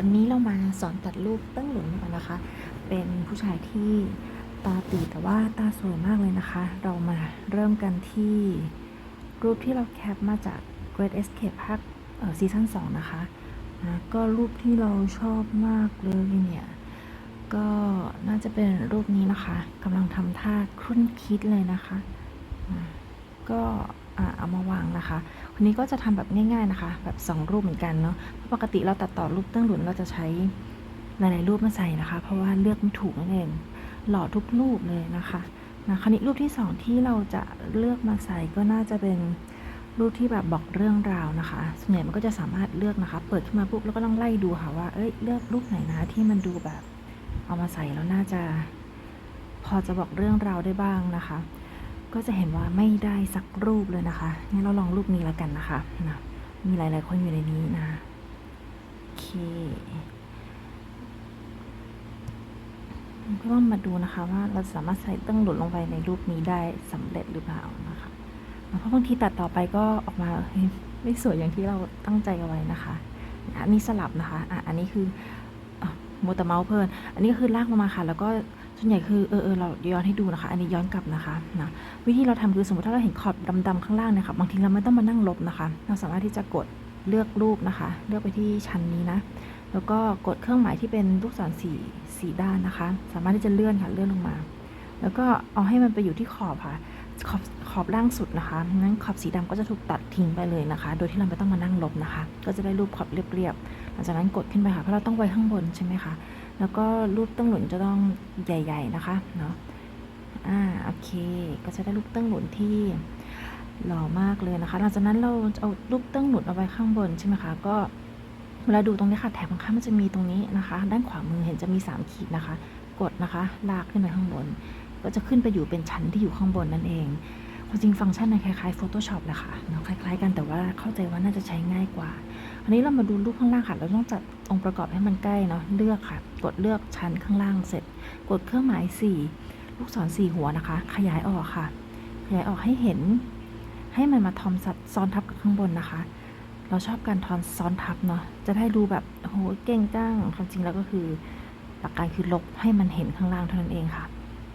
วันนี้เรามาสอนตัดรูปตั้งหลุนกันนะคะ เป็นผู้ชายที่ตาตีแต่ว่าตาสวยมากเลยนะคะ เรามาเริ่มกันที่รูปที่เราแคปมาจาก Great Escape ภาคซีซั่น2นะคะนะก็รูปที่เราชอบมากเลยเนี่ย ก็น่าจะเป็นรูปนี้นะคะกำลังทำท่าครุ่นคิดเลยนะคะอ่าก็ เอามาวางนะคะวันนี้ก็จะทำแบบง่าย ๆนะคะ แบบสองรูปเหมือนกันเนาะเพราะปกติเราตัดต่อรูปตั้งหลุนเราจะใช้หลายๆรูปมาใส่นะคะ เพราะว่าเลือกไม่ถูกนั่นเองหล่อทุกรูปเลยนะคะนะคราวนี้รูปที่สองที่เราจะเลือกมาใส่ก็น่าจะเป็นรูปที่แบบบอกเรื่องราวนะคะ ส่วนใหญ่มันก็จะสามารถเลือกนะคะ เปิดขึ้นมาปุ๊บแล้วก็ต้องไล่ดูค่ะว่า เอ้ย เลือกรูปไหนนะที่มันดูแบบเอามาใส่แล้วน่าจะ พอจะบอกเรื่องราวได้บ้างนะคะ ก็จะเห็นว่าไม่ได้สักรูปเลยนะคะงั้นเราลองรูปนี้แล้วกันนะคะนะมีหลาย ๆ คนอยู่ในนี้นะโอเคก็ต้องมาดูนะคะว่าเราสามารถใส่ตั้งหลุดลงไปในรูปนี้ได้สำเร็จหรือเปล่านะคะเพราะบางทีตัดต่อไปก็ออกมาไม่สวยอย่างที่เราตั้งใจเอาไว้นะคะอันนี้สลับนะคะอะอันนี้คืออะมัวแต่เมาส์เพลิน อันนี้ก็คือลากลงมาค่ะ แล้วก็ส่วนใหญ่คือเออเออเราย้อนให้ดูนะคะ อันนี้ย้อนกลับนะคะนะ วิธีเราทำคือสมมติถ้าเราเห็นขอบดำๆข้างล่างเนี่ยค่ะบางทีเราไม่ต้องมานั่งลบนะคะ เราสามารถที่จะกดเลือกรูปนะคะ เลือกไปที่ชั้นนี้นะ แล้วก็กดเครื่องหมายที่เป็นลูกศรสีสีด้านนะคะ สามารถที่จะเลื่อนค่ะเลื่อนลงมา แล้วก็เอาให้มันไปอยู่ที่ขอบค่ะ ขอบขอบล่างสุดนะคะนั้นขอบสีดำก็จะถูกตัดทิ้งไปเลยนะคะ โดยที่เราไม่ต้องมานั่งลบนะคะ ก็จะได้รูปขอบเรียบๆหลังจากนั้นกดขึ้นไปค่ะเพราะเราต้องไว้ข้างบนใช่ไหมคะแล้วก็รูปตั้งหลุนจะต้องใหญ่ ๆนะคะเนาะ อ่าโอเค ก็จะได้รูปตั้งหลุนที่หล่อมากเลยนะคะ หลังจากนั้นเราจะเอารูปตั้งหลุนเอาไว้ข้างบนใช่ไหมคะ ก็เวลาดูตรงนี้ค่ะแถบข้างมันจะมีตรงนี้นะคะ ด้านขวามือเห็นจะมี 3 ขีดนะคะ กดนะคะ ลากขึ้นไปข้างบน ก็จะขึ้นไปอยู่เป็นชั้นที่อยู่ข้างบนนั่นเองความจริงฟังก์ชันในคล้ายๆ Photoshop แหละค่ะเนาะคล้าย ๆ กันแต่ว่าเข้าใจว่าน่าจะใช้ง่ายกว่า อันนี้เรามาดูรูปข้างล่างค่ะ เราต้องจัดองค์ประกอบให้มันใกล้เนาะเลือกค่ะ กดเลือกชั้นข้างล่างเสร็จ กดเครื่องหมายสี ลูกศรสี่หัวนะคะ ขยายออกค่ะ ขยายออกให้เห็น ให้มันมาทอมซ้อนทับกับข้างบนนะคะ เราชอบการทอนซ้อนทับเนาะ จะได้ดูแบบโหเก่งจังความจริงแล้วก็คือหลักการคือลบให้มันเห็นข้างล่างเท่านั้นเองค่ะ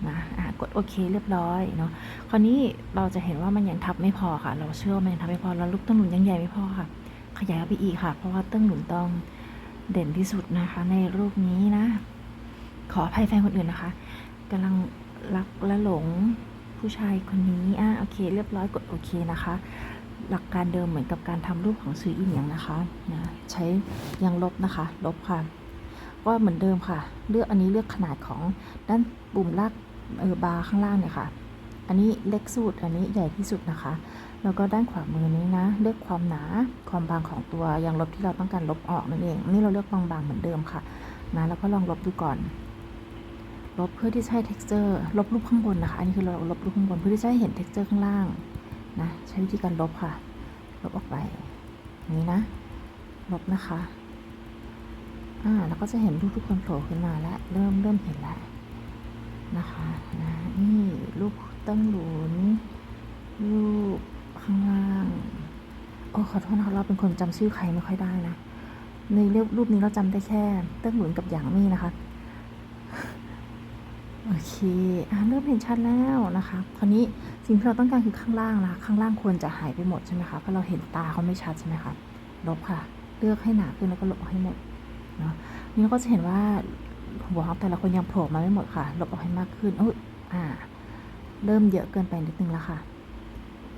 นะะกดโอเคเรียบร้อยเนาะ คราวนี้เราจะเห็นว่ามันยังทับไม่พอค่ะ เราเชื่อว่ามันยังทับไม่พอ แล้วลูกตั้งหนุนยังใหญ่ไม่พอค่ะ ขยายออกไปอีกค่ะ เพราะว่าตั้งหนุนต้องเด่นที่สุดนะคะ ในรูปนี้นะ ขออภัยแฟนคนอื่นนะคะกำลัง รักและหลงผู้ชายคนนี้อะโอเค เรียบร้อยกดโอเคนะคะ หลักการเดิมเหมือนกับการทำรูปของซื้ออินอย่างนะคะนะใช้ยังลบนะคะ ลบค่ะ ก็เหมือนเดิมค่ะ เลือกอันนี้เลือกขนาดของด้านปุ่มลากเออบาร์ข้างล่างเนี่ยค่ะ อันนี้เล็กสุดอันนี้ใหญ่ที่สุดนะคะ แล้วก็ด้านขวามือนี้นะ เลือกความหนาความบางของตัวยางลบที่เราต้องการลบออกนั่นเองนนี้เราเลือกบางๆเหมือนเดิมค่ะนะแล้วก็ลองลบดูก่อน ลบเพื่อที่จะให้ texture ลบรูปข้างบนนะคะ อันนี้คือเราลบรูปข้างบน เพื่อที่จะให้เห็น texture ข้างล่างนะ ใช้วิธีการลบค่ะ ลบออกไปนี้นะ ลบนะคะ อ่า แล้วก็จะเห็นรูปทุกคนโผล่ขึ้นมาแล้ว เริ่มเริ่มเห็นแล้วนะคะนะนี่รูปตั้งหลุนรูปข้างล่าง โอ้ ขอโทษนะคะ เราเป็นคนจำชื่อใครไม่ค่อยได้นะ ในเรื่องรูปนี้เราจำได้แค่ ตั้งหลุนกับหยางมี่นะคะ โอเคอ่าเริ่มเห็นชัดแล้วนะคะคราวนี้สิ่งที่เราต้องการคือข้างล่างนะข้างล่างควรจะหายไปหมดใช่ไหมคะเพราะเราเห็นตาเขาไม่ชัดใช่ไหมคะลบค่ะ เลือกให้หนาขึ้นแล้วก็ลบออกให้หมดเนาะนี่เราก็จะเห็นว่าหัวของแต่ละคนยังโผล่มาไม่หมดค่ะ ลบออกให้มากขึ้นอุ้ยอ่า เริ่มเยอะเกินไปนิดนึงแล้วค่ะ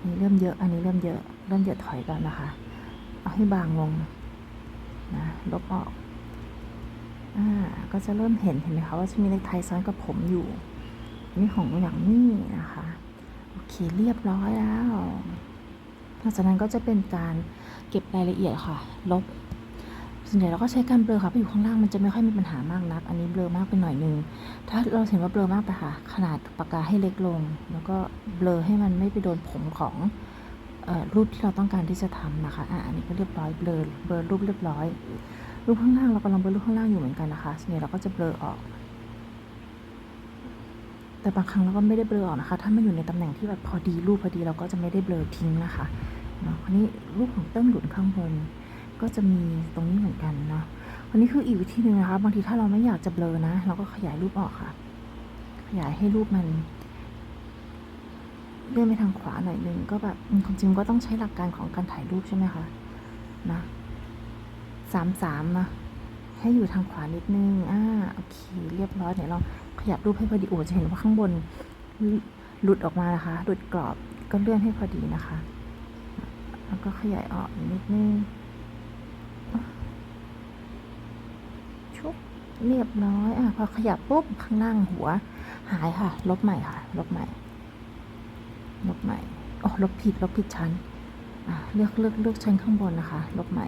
นี่เริ่มเยอะอันนี้เริ่มเยอะเริ่มเยอะถอยก่อนนะคะ เอาให้บางลงนะลบออก อ่าก็จะเริ่มเห็นเห็นไหมคะว่าจะมีเล็กไทยซ้อนกับผมอยู่นี่ของอย่างนี้นะคะโอเคเรียบร้อยแล้วหลังจากนั้นก็จะเป็นการเก็บรายละเอียดค่ะ ลบส่วนใหญ่เราก็ใช้การเบลอค่ะเพราะอยู่ข้างล่างมันจะไม่ค่อยมีปัญหามากนัก อันนี้เบลอมากไปหน่อยนึง ถ้าเราเห็นว่าเบลอมากไปค่ะ ขนาดปากกาให้เล็กลง แล้วก็เบลอให้มันไม่ไปโดนผมของอรูปที่เราต้องการที่จะทำนะคะอะอันนี้ก็เรียบร้อยเบลอเบลอรูปเรียบร้อย รูปข้างล่างเรากำลังเบลอรูปข้างล่างอยู่เหมือนกันนะคะส่วนใหญ่เราก็จะเบลอออก แต่บางครั้งเราก็ไม่ได้เบลอออกนะคะ ถ้ามันอยู่ในตำแหน่งที่แบบพอดีรูปพอดีเราก็จะไม่ได้เบลอทิ้งนะคะเนาะคราวนี้รูปของเติ้งหลุนข้างบน ก็จะมีตรงนี้เหมือนกันเนาะอันนี้คืออีกวิธีหนึ่งนะคะ บางทีถ้าเราไม่อยากจะเบลอนะ เราก็ขยายรูปออกค่ะ ขยายให้รูปมันเลื่อนไปทางขวาหน่อยนึงก็แบบความจริงก็ต้องใช้หลักการของการถ่ายรูปใช่ไหมคะนะ สามสามนะให้อยู่ทางขวานิดนึง อ่า โอเค เรียบร้อยเดี๋ยวเราขยับรูปให้พอดีโอ้จะเห็นว่าข้างบนหลุดออกมานะคะ หลุดกรอบ ก็เลื่อนให้พอดีนะคะ แล้วก็ขยายออกอีกนิดนึง ชุบ เรียบร้อย อะ พอขยับปุ๊บ ข้างล่างหัว หายค่ะ ลบใหม่ค่ะ ลบใหม่ ลบใหม่โอ้ลบผิด ลบผิดชั้น อะ เลือกเลือกเลือกชั้นข้างบนนะคะ ลบใหม่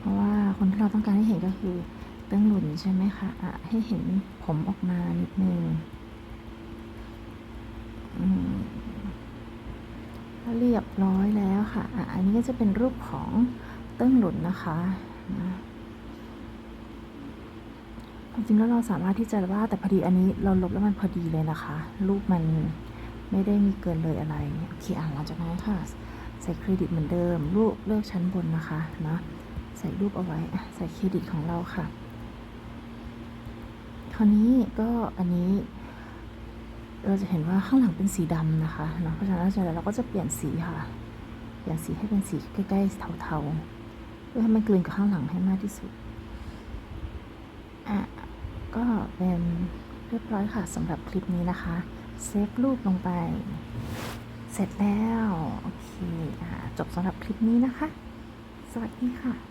เพราะว่าคนที่เราต้องการให้เห็นก็คือเตื้องหลุนใช่ไหมคะะให้เห็นผมออกมานิดนึงเรียบร้อยแล้วค่ะอะอันนี้ก็จะเป็นรูปของเติ้งหลุนนะคะจริงแล้วเราสามารถที่จะว่าดแต่พอดีอันนี้เราลบแล้วมันพอดีเลยนะคะ รูปมันไม่ได้มีเกินเลยอะไรโอเคอะหลังจากนั้นค่ะ ใส่เครดิตเหมือนเดิม รูปเลือกชั้นบนนะคะนะ ใส่รูปเอาไว้ใส่เครดิตของเราค่ะ คราวนี้ก็อันนี้เราจะเห็นว่าข้างหลังเป็นสีดำนะคะเนาะเพราะฉะนั้นเราก็จะเปลี่ยนสีค่ะ เปลี่ยนสีให้เป็นสีใกล้ๆเทาๆ เพื่อให้มันกลืนกับข้างหลังให้มากที่สุด อะ ก็เป็นเรียบร้อยค่ะสำหรับคลิปนี้นะคะ เซฟรูปลงไป เสร็จแล้ว โอเค อะ จบสำหรับคลิปนี้นะคะ สวัสดีค่ะ